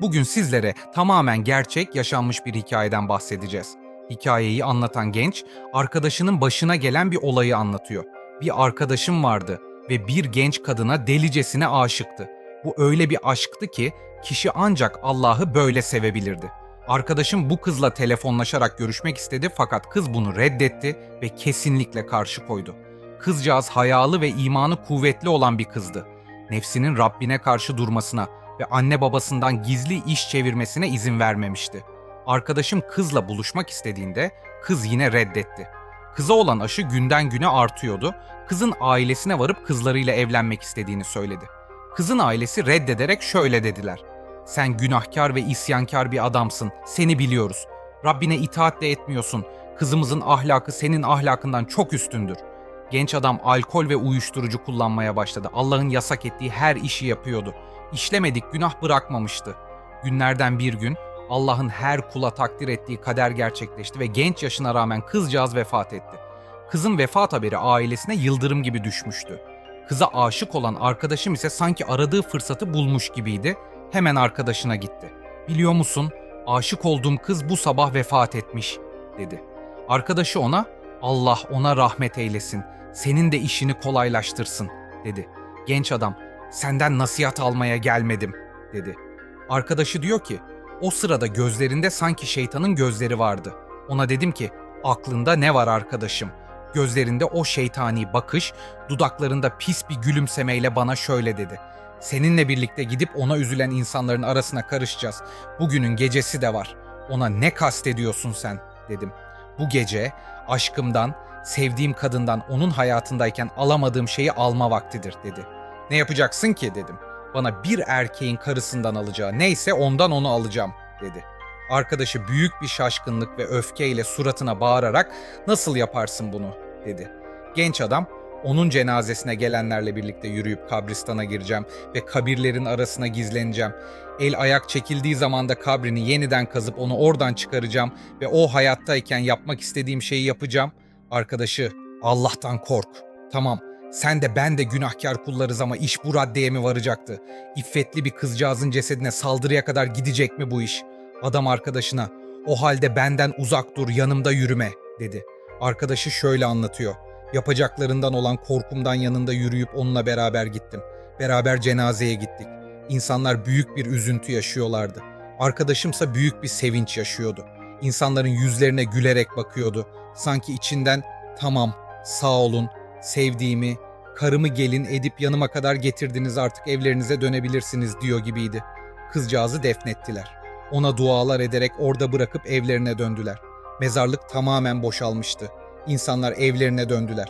Bugün sizlere tamamen gerçek yaşanmış bir hikayeden bahsedeceğiz. Hikayeyi anlatan genç, arkadaşının başına gelen bir olayı anlatıyor. Bir arkadaşım vardı ve bir genç kadına delicesine aşıktı. Bu öyle bir aşktı ki kişi ancak Allah'ı böyle sevebilirdi. Arkadaşım bu kızla telefonlaşarak görüşmek istedi fakat kız bunu reddetti ve kesinlikle karşı koydu. Kızcağız hayalı ve imanı kuvvetli olan bir kızdı. Nefsinin Rabbine karşı durmasına ve anne babasından gizli iş çevirmesine izin vermemişti. Arkadaşım kızla buluşmak istediğinde kız yine reddetti. Kıza olan aşı günden güne artıyordu. Kızın ailesine varıp kızlarıyla evlenmek istediğini söyledi. Kızın ailesi reddederek şöyle dediler. Sen günahkar ve isyankar bir adamsın. Seni biliyoruz. Rabbine itaat de etmiyorsun. Kızımızın ahlakı senin ahlakından çok üstündür. Genç adam alkol ve uyuşturucu kullanmaya başladı. Allah'ın yasak ettiği her işi yapıyordu. İşlemedik günah bırakmamıştı. Günlerden bir gün Allah'ın her kula takdir ettiği kader gerçekleşti ve genç yaşına rağmen kızcağız vefat etti. Kızın vefat haberi ailesine yıldırım gibi düşmüştü. Kıza aşık olan arkadaşım ise sanki aradığı fırsatı bulmuş gibiydi. Hemen arkadaşına gitti. Biliyor musun? Aşık olduğum kız bu sabah vefat etmiş, dedi. Arkadaşı ona, Allah ona rahmet eylesin, senin de işini kolaylaştırsın, dedi. Genç adam, senden nasihat almaya gelmedim, dedi. Arkadaşı diyor ki, o sırada gözlerinde sanki şeytanın gözleri vardı. Ona dedim ki, aklında ne var arkadaşım? Gözlerinde o şeytani bakış, dudaklarında pis bir gülümsemeyle bana şöyle dedi. Seninle birlikte gidip ona üzülen insanların arasına karışacağız. Bugünün gecesi de var. Ona ne kastediyorsun sen dedim. Bu gece aşkımdan, sevdiğim kadından onun hayatındayken alamadığım şeyi alma vaktidir dedi. Ne yapacaksın ki dedim. Bana bir erkeğin karısından alacağı neyse ondan onu alacağım dedi. Arkadaşı büyük bir şaşkınlık ve öfkeyle suratına bağırarak nasıl yaparsın bunu dedi. Genç adam onun cenazesine gelenlerle birlikte yürüyüp kabristana gireceğim ve kabirlerin arasına gizleneceğim. El ayak çekildiği zaman da kabrini yeniden kazıp onu oradan çıkaracağım ve o hayattayken yapmak istediğim şeyi yapacağım. Arkadaşı Allah'tan kork. Tamam sen de ben de günahkar kullarız ama iş bu raddeye mi varacaktı? İffetli bir kızcağızın cesedine saldırıya kadar gidecek mi bu iş? Adam arkadaşına o halde benden uzak dur yanımda yürüme dedi. Arkadaşı şöyle anlatıyor. Yapacaklarından olan korkumdan yanında yürüyüp onunla beraber gittim. Beraber cenazeye gittik. İnsanlar büyük bir üzüntü yaşıyorlardı. Arkadaşımsa büyük bir sevinç yaşıyordu. İnsanların yüzlerine gülerek bakıyordu. Sanki içinden tamam, sağ olun, sevdiğimi, karımı gelin edip yanıma kadar getirdiniz artık evlerinize dönebilirsiniz diyor gibiydi. Kızcağızı defnettiler. Ona dualar ederek orada bırakıp evlerine döndüler. Mezarlık tamamen boşalmıştı. İnsanlar evlerine döndüler.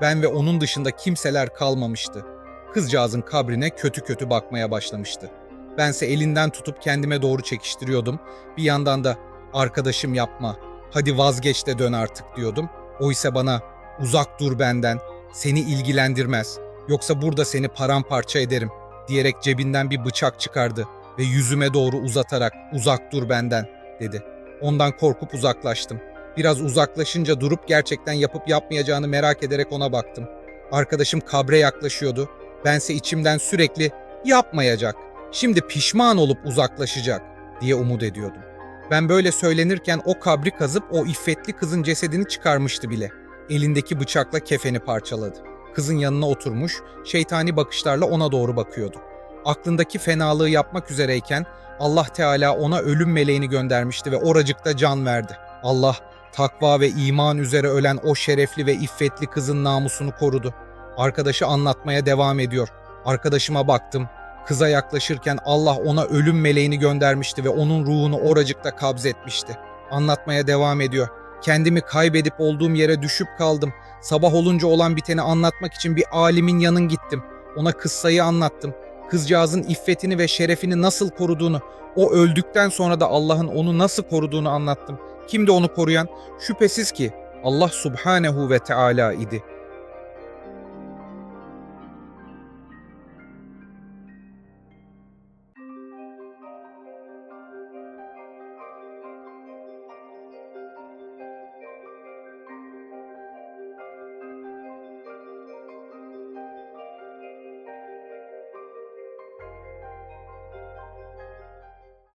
Ben ve onun dışında kimseler kalmamıştı. Kızcağızın kabrine kötü kötü bakmaya başlamıştı. Bense elinden tutup kendime doğru çekiştiriyordum. Bir yandan da arkadaşım yapma, hadi vazgeç de dön artık diyordum. O ise bana uzak dur benden, seni ilgilendirmez. Yoksa burada seni paramparça ederim diyerek cebinden bir bıçak çıkardı ve yüzüme doğru uzatarak uzak dur benden dedi. Ondan korkup uzaklaştım. Biraz uzaklaşınca durup gerçekten yapıp yapmayacağını merak ederek ona baktım. Arkadaşım kabre yaklaşıyordu. Bense içimden sürekli yapmayacak, şimdi pişman olup uzaklaşacak diye umut ediyordum. Ben böyle söylenirken o kabri kazıp o iffetli kızın cesedini çıkarmıştı bile. Elindeki bıçakla kefeni parçaladı. Kızın yanına oturmuş, şeytani bakışlarla ona doğru bakıyordu. Aklındaki fenalığı yapmak üzereyken Allah Teala ona ölüm meleğini göndermişti ve oracıkta can verdi. Allah takva ve iman üzere ölen o şerefli ve iffetli kızın namusunu korudu. Arkadaşı anlatmaya devam ediyor. Arkadaşıma baktım. Kıza yaklaşırken Allah ona ölüm meleğini göndermişti ve onun ruhunu oracıkta kabzetmişti. Anlatmaya devam ediyor. Kendimi kaybedip olduğum yere düşüp kaldım. Sabah olunca olan biteni anlatmak için bir alimin yanın gittim. Ona kıssayı anlattım. Kızcağızın iffetini ve şerefini nasıl koruduğunu, o öldükten sonra da Allah'ın onu nasıl koruduğunu anlattım. Kimdi onu koruyan? Şüphesiz ki Allah Subhanehu ve Teala idi.